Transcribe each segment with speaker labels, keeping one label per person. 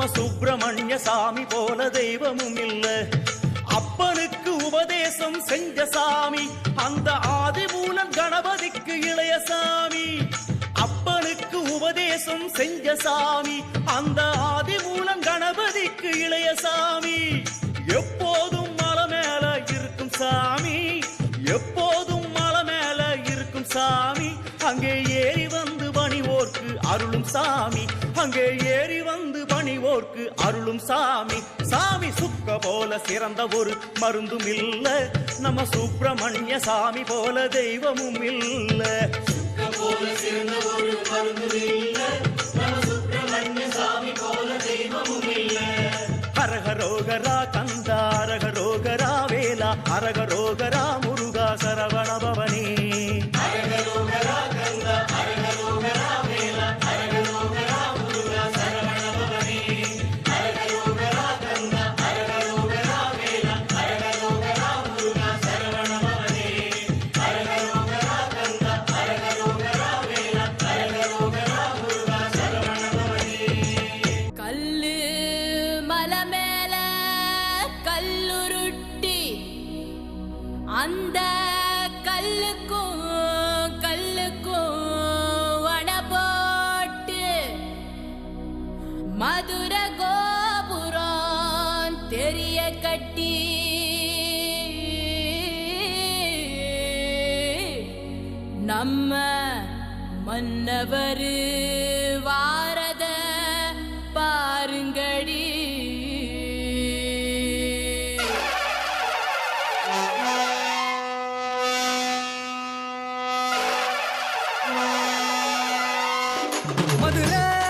Speaker 1: நம்ம சுப்பிரமணிய சாமி போல தெய்வமும் இல்ல. அப்பனுக்கு உபதேசம் செஞ்ச சாமி அந்த ஆதிமூலன் கணபதிக்கு இளைய சாமி. அப்பனுக்கு உபதேசம் செஞ்ச சாமி அந்த ஆதிமூலன் கணபதிக்கு இளைய சாமி. எப்போதும் மலை மேல இருக்கும் சாமி எப்போதும் மலை மேல இருக்கும் சாமி. அங்கே ஏறி வந்து பணிவோர்க்கு அருளும் சாமி அங்கே ஏறி வந்து பணிவோர்க்கு அருளும் சாமி. சாமி சுக்க போல சிறந்த ஒரு மருந்தும் இல்ல. நம்ம சுப்பிரமணிய சாமி போல தெய்வமும் இல்ல. ஹரஹரோகரா
Speaker 2: அந்த கல்லுக்கும் கல்லுக்கும் வட போட்டு மதுர கோபுரம் தெரிய கட்டி. நம்ம மன்னவர் வார
Speaker 3: மதுரை.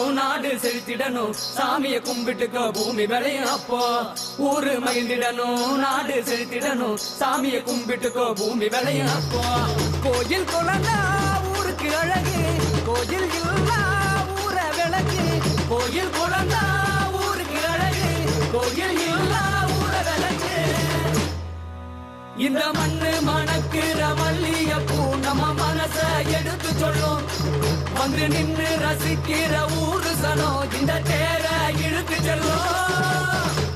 Speaker 3: செழித்திடணும். சாமிய கும்பிட்டுக்க பூமி விளையும் அப்போ. ஊரு மகிழ்ந்திடணும் நாடு செழித்திடணும். சாமிய கும்பிட்டுக்கோ பூமி விளையும் அப்போ. கோயில் குழந்தா ஊருக்கு அழகு. கோயில் இல்லா ஊர விளக்கு. கோயில் குழந்தா ஊருக்கு அழகு. கோயில் இல்லா ஊர விளக்கு. இந்த மண்ணு மணக்கிற மல்லிகைப்பூ நம்ம மனச எடுத்து சொல்லும். வந்து நின்று ரசிக்கிற ஊரு சனம் இந்த தேர இழுத்து செல்லும்.